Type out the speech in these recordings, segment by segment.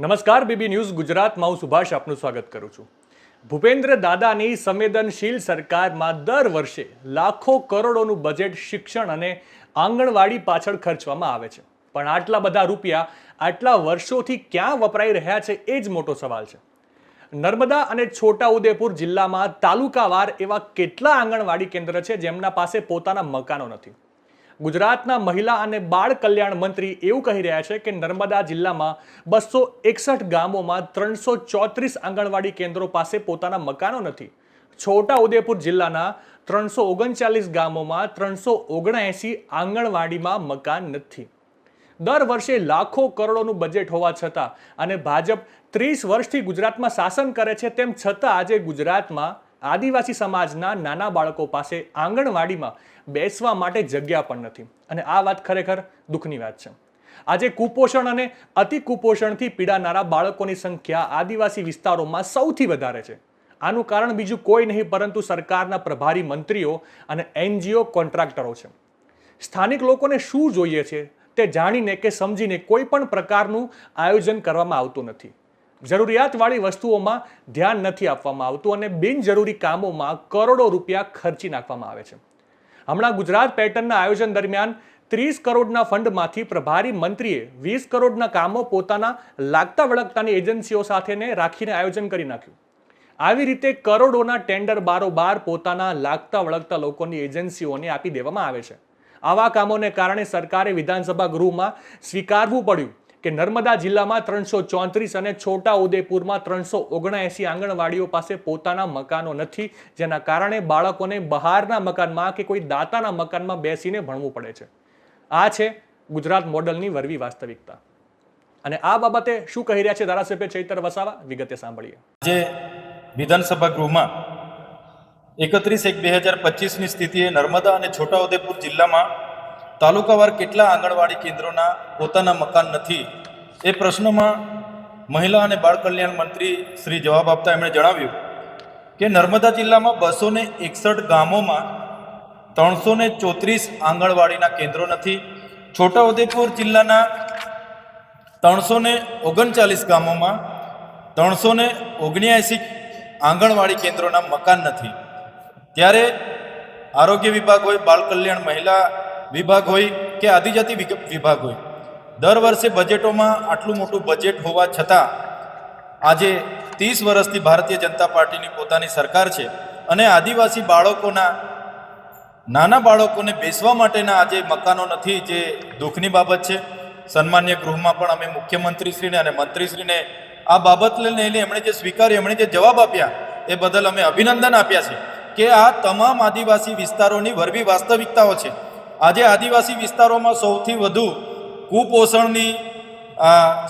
નમસ્કાર, BB news ગુજરાતમાં હું સુભાષ, આપનું સ્વાગત કરું છું. ભૂપેન્દ્ર દાદાની સંવેદનશીલ સરકારમાં દર વર્ષે લાખો કરોડોનું બજેટ શિક્ષણ અને આંગણવાડી પાછળ ખર્ચવામાં આવે છે. પણ આટલા બધા રૂપિયા આટલા વર્ષોથી ક્યાં વપરાઈ રહ્યા છે એ જ મોટો સવાલ છે. નર્મદા અને છોટાઉદેપુર જિલ્લામાં તાલુકાવાર એવા કેટલા આંગણવાડી કેન્દ્ર છે જેમના પાસે પોતાના મકાનો નથી? ગુજરાતના મહિલા અને બાળ કલ્યાણ મંત્રી એવું કહી રહ્યા છે કે નર્મદા જિલ્લામાં બસો એકસઠ ગામોમાં ત્રણસો ચોત્રીસ આંગણવાડી કેન્દ્રો પાસે પોતાના મકાનો નથી. છોટા ઉદેપુર જિલ્લાના ત્રણસો ઓગણચાલીસ ગામોમાં ત્રણસો ઓગણએંસી આંગણવાડીમાં મકાન નથી. દર વર્ષે લાખો કરોડોનું બજેટ હોવા છતાં અને ભાજપ ત્રીસ વર્ષથી ગુજરાતમાં શાસન કરે છે તેમ છતાં આજે ગુજરાતમાં આદિવાસી સમાજના નાના બાળકો પાસે આંગણવાડીમાં બેસવા માટે જગ્યા પણ નથી. અને આ વાત ખરેખર દુઃખની વાત છે. આજે કુપોષણ અને અતિ કુપોષણથી પીડાનારા બાળકોની સંખ્યા આદિવાસી વિસ્તારોમાં સૌથી વધારે છે. આનું કારણ બીજું કોઈ નહીં, પરંતુ સરકારના પ્રભારી મંત્રીઓ અને એનજીઓ કોન્ટ્રાક્ટરો છે. સ્થાનિક લોકોને શું જોઈએ છે તે જાણીને કે સમજીને કોઈ પણ પ્રકારનું આયોજન કરવામાં આવતું નથી. જરૂરિયાતવાળી વસ્તુઓમાં ધ્યાન નથી આપવામાં આવતું અને બિનજરૂરી કામોમાં કરોડો રૂપિયા ખર્ચી નાખવામાં આવે છે. હમણાં ગુજરાત પેટર્નના આયોજન દરમિયાન ત્રીસ કરોડના ફંડમાંથી પ્રભારી મંત્રીએ વીસ કરોડના કામો પોતાના લાગતા વળગતાની એજન્સીઓ સાથેને રાખીને આયોજન કરી નાખ્યું. આવી રીતે કરોડોના ટેન્ડર બારોબાર પોતાના લાગતા વળગતા લોકોની એજન્સીઓને આપી દેવામાં આવે છે. આવા કામોને કારણે સરકારે વિધાનસભા ગૃહમાં સ્વીકારવું પડ્યું. કે નર્મદા જિલ્લામાં ત્રણસો ચોત્રીસ અને છોટા ઉદેપુરમાં ત્રણસો ઓગણએંસી આંગણવાડીઓ પાસે પોતાના મકાનો નથી, જેના કારણે બાળકોને બહારના મકાનમાં કે કોઈ દાતાના મકાનમાં બેસીને ભણવું પડે છે. આ છે ગુજરાત મોડલની વરવી વાસ્તવિકતા. અને આ બાબતે શું કહી રહ્યા છે ધારાસભ્ય ચૈતર વસાવા? વિગતે સાંભળીએ. આજે વિધાનસભા ગૃહમાં એકત્રીસ એક બે હજાર પચીસની સ્થિતિએ નર્મદા અને છોટાઉદેપુર જિલ્લામાં તાલુકાવાર કેટલા આંગણવાડી કેન્દ્રોના પોતાના મકાન નથી? એ પ્રશ્નોમાં મહિલા અને બાળ કલ્યાણ મંત્રી શ્રી જવાબ આપતા એમણે જણાવ્યું કે નર્મદા જિલ્લામાં બસો ને એકસઠ ગામોમાં ત્રણસો ને ચોત્રીસ આંગણવાડીના કેન્દ્રો નથી. છોટાઉદેપુર જિલ્લાના ત્રણસો ને ઓગણચાલીસ ગામોમાં ત્રણસો ને ઓગણ્યાસી આંગણવાડી કેન્દ્રોના મકાન નથી. ત્યારે આરોગ્ય વિભાગ હોય, બાળ કલ્યાણ મહિલા વિભાગ હોય કે આદિજાતિ વિભાગ હોય. દર વર્ષે બજેટોમાં આટલું મોટું બજેટ હોવા છતાં આજે ત્રીસ વર્ષથી ભારતીય જનતા પાર્ટીની પોતાની સરકાર છે અને આદિવાસી બાળકોના, નાના બાળકોને બેસવા માટેના આજે મકાનો નથી જે દુઃખની બાબત છે. સન્માન્ય ગૃહમાં પણ અમે મુખ્યમંત્રીશ્રીને અને મંત્રીશ્રીને આ બાબત લઈને એમણે જે સ્વીકાર્યું, એમણે જે જવાબ આપ્યા, એ બદલ અમે અભિનંદન આપ્યા છે કે આ તમામ આદિવાસી વિસ્તારોની વરવી વાસ્તવિકતાઓ છે. આજે આદિવાસી વિસ્તારોમાં સૌથી વધુ કુપોષણની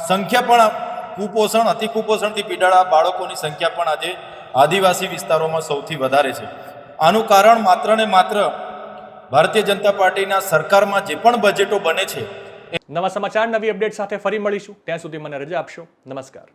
સંખ્યા પણ, કુપોષણ અતિ કુપોષણથી પીડાળા બાળકોની સંખ્યા પણ આજે આદિવાસી વિસ્તારોમાં સૌથી વધારે છે. આનું કારણ માત્ર ને માત્ર ભારતીય જનતા પાર્ટીના સરકારમાં જે પણ બજેટો બને છે નવા સમાચાર, નવી અપડેટ સાથે ફરી મળીશું. ત્યાં સુધી મને રજા આપશો. નમસ્કાર.